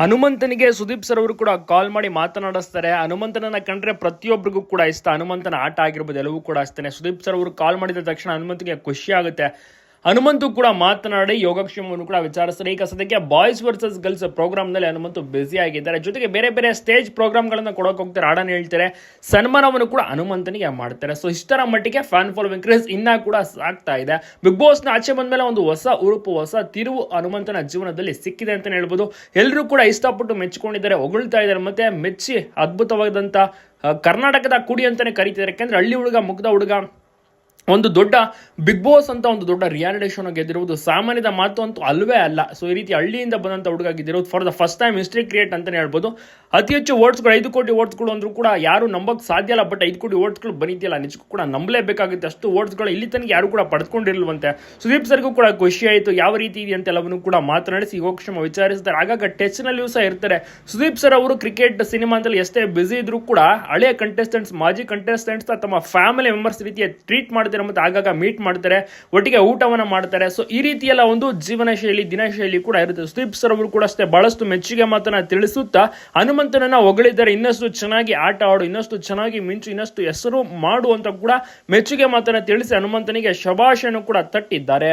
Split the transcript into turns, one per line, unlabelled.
ಹನುಮಂತನಿಗೆ ಸುದೀಪ್ ಸರ್ ಅವರು ಕೂಡ ಕಾಲ್ ಮಾಡಿ ಮಾತನಾಡಿಸ್ತಾರೆ. ಹನುಮಂತನನ್ನ ಕಂಡ್ರೆ ಪ್ರತಿಯೊಬ್ಬರಿಗೂ ಕೂಡ ಇಷ್ಟ. ಹನುಮಂತನ ಆಟ ಆಗಿರ್ಬೋದು, ಎಲ್ಲವೂ ಕೂಡ ಅಷ್ಟೇ ಸುದೀಪ್ ಸರ್ ಅವರು ಕಾಲ್ ಮಾಡಿದ ತಕ್ಷಣ ಹನುಮಂತನಿಗೆ ಖುಷಿ ಆಗುತ್ತೆ. ಹನುಮಂತು ಕೂಡ ಮಾತನಾಡಿ, ಯೋಗಕ್ಷೇಮವನ್ನು ಕೂಡ ವಿಚಾರಿಸ್ತಾರೆ. ಈಗ ಸದ್ಯಕ್ಕೆ ಬಾಯ್ಸ್ ವರ್ಸಸ್ ಗರ್ಲ್ಸ್ ಪ್ರೋಗ್ರಾಮ್ನಲ್ಲಿ ಹನುಮಂತು ಬ್ಯುಸಿ ಆಗಿದ್ದಾರೆ. ಜೊತೆಗೆ ಬೇರೆ ಬೇರೆ ಸ್ಟೇಜ್ ಪ್ರೋಗ್ರಾಮ್ಗಳನ್ನು ಕೊಡೋಕೆ ಹೋಗ್ತಾರೆ. ಹಾಡನ್ನು ಹೇಳ್ತಾರೆ. ಸನ್ಮಾನವನ್ನು ಕೂಡ ಹನುಮಂತನಿಗೆ ಮಾಡ್ತಾರೆ. ಸೊ ಇಷ್ಟರ ಮಟ್ಟಿಗೆ ಫ್ಯಾನ್ ಫಾಲೋವಿಂಗ್ ಕ್ರೇಜ್ ಇನ್ನ ಕೂಡ ಸಾಕ್ತಾ ಇದೆ. ಬಿಗ್ ಬಾಸ್ನ ಆಚೆ ಬಂದ್ಮೇಲೆ ಒಂದು ಹೊಸ ಉರುಪು, ಹೊಸ ತಿರುವು ಹನುಮಂತನ ಜೀವನದಲ್ಲಿ ಸಿಕ್ಕಿದೆ ಅಂತಲೇ ಹೇಳ್ಬೋದು. ಎಲ್ಲರೂ ಕೂಡ ಇಷ್ಟಪಟ್ಟು ಮೆಚ್ಚಿಕೊಂಡಿದ್ದಾರೆ ಹೊಗಳ್ತಾ ಇದ್ದಾರೆ. ಮತ್ತೆ ಮೆಚ್ಚಿ ಅದ್ಭುತವಾದಂಥ ಕರ್ನಾಟಕದ ಕುಡಿ ಅಂತಾನೆ ಕರೀತಿದ್ದಾರೆ. ಯಾಕೆಂದ್ರೆ ಹಳ್ಳಿ ಹುಡುಗ, ಮುಗ್ಧ ಹುಡುಗ ಒಂದು ದೊಡ್ಡ ಬಿಗ್ ಬಾಸ್ ಅಂತ ಒಂದು ದೊಡ್ಡ ರಿಯಾಲಿಟಿ ಶೋನ ಗೆದ್ದಿರುವುದು ಸಾಮಾನ್ಯದ ಮಾತು ಅಂತೂ ಅಲ್ವೇ ಅಲ್ಲ. ಸೊ ಈ ರೀತಿ ಹಳ್ಳಿಯಿಂದ ಬಂದಂಥ ಹುಡುಗ ಗೆದ್ದಿರೋದು for the first time history create ಅಂತಲೇ ಹೇಳ್ಬೋದು. ಅತಿ ಹೆಚ್ಚು ಓಟ್ಸ್ಗಳು ಐದು ಕೋಟಿ ಓಟ್ಸ್ಗಳು ಅಂದ್ರೂ ಕೂಡ ಯಾರು ನಂಬಕ್ಕೆ ಸಾಧ್ಯ ಇಲ್ಲ. ಬಟ್ ಐದು ಕೋಟಿ ಓಟ್ಸ್ಗಳು ಬಂದಿದೆಯಲ್ಲ ನಿಜಕ್ಕೂ ಕೂಡ ನಂಬಲೇಬೇಕಾಗುತ್ತೆ. ಅಷ್ಟು ಓಟ್ಸ್ಗಳು ಇಲ್ಲಿ ತನಕ ಯಾರು ಕೂಡ ಪಡೆದುಕೊಂಡಿರಲ್ವಂತೆ ಸುದೀಪ್ ಸರ್ಗೂ ಕೂಡ ಖುಷಿ ಆಯಿತು. ಯಾವ ರೀತಿ ಇದೆ ಅಂತ ಎಲ್ಲವನ್ನು ಕೂಡ ಮಾತನಾಡಿಸಿ ಯೋಗಕ್ಷೇಮ ವಿಚಾರಿಸ್ತಾರೆ. ಆಗಾಗ ಟೆಚ್ನಲ್ಲಿಯೂ ಸಹ ಇರ್ತಾರೆ. ಸುದೀಪ್ ಸರ್ ಅವರು ಕ್ರಿಕೆಟ್ ಸಿನಿಮಾದಲ್ಲಿ ಎಷ್ಟೇ ಬ್ಯುಸಿ ಇದ್ರೂ ಕೂಡ ಹಳೆಯ ಕಂಟೆಸ್ಟೆಂಟ್ಸ್ ಮಾಜಿ ಕಂಟೆಸ್ಟೆಂಟ್ಸ್ ತಮ್ಮ ಫ್ಯಾಮಿಲಿ ಮೆಂಬರ್ಸ್ ರೀತಿಯ ಟ್ರೀಟ್ ಮಾಡ್ತಾರೆ ಮತ್ತು ಆಗಾಗ ಮೀಟ್ ಮಾಡ್ತಾರೆ, ಒಟ್ಟಿಗೆ ಊಟವನ್ನು ಮಾಡ್ತಾರೆ. ಸೊ ಈ ರೀತಿಯೆಲ್ಲ ಒಂದು ಜೀವನ ಶೈಲಿ ದಿನಶೈಲಿ ಕೂಡ ಇರುತ್ತೆ. ಸುದೀಪ್ ಸರ್ ಅವರು ಕೂಡ ಅಷ್ಟೇ ಬಹಳಷ್ಟು ಮೆಚ್ಚುಗೆ ಮಾತನ್ನ ತಿಳಿಸುತ್ತಾ, ಹನುಮಂತನನ್ನ ಹೊಗಳಿದ್ದಾರೆ. ಇನ್ನಷ್ಟು ಚೆನ್ನಾಗಿ ಆಟ ಆಡು, ಇನ್ನಷ್ಟು ಚೆನ್ನಾಗಿ ಮಿಂಚು, ಇನ್ನಷ್ಟು ಹೆಸರು ಮಾಡು ಅಂತ ಕೂಡ ಮೆಚ್ಚುಗೆ ಮಾತನ್ನ ತಿಳಿಸಿ ಹನುಮಂತನಿಗೆ ಶಭಾಷನ್ನು ಕೂಡ ತಟ್ಟಿದ್ದಾರೆ.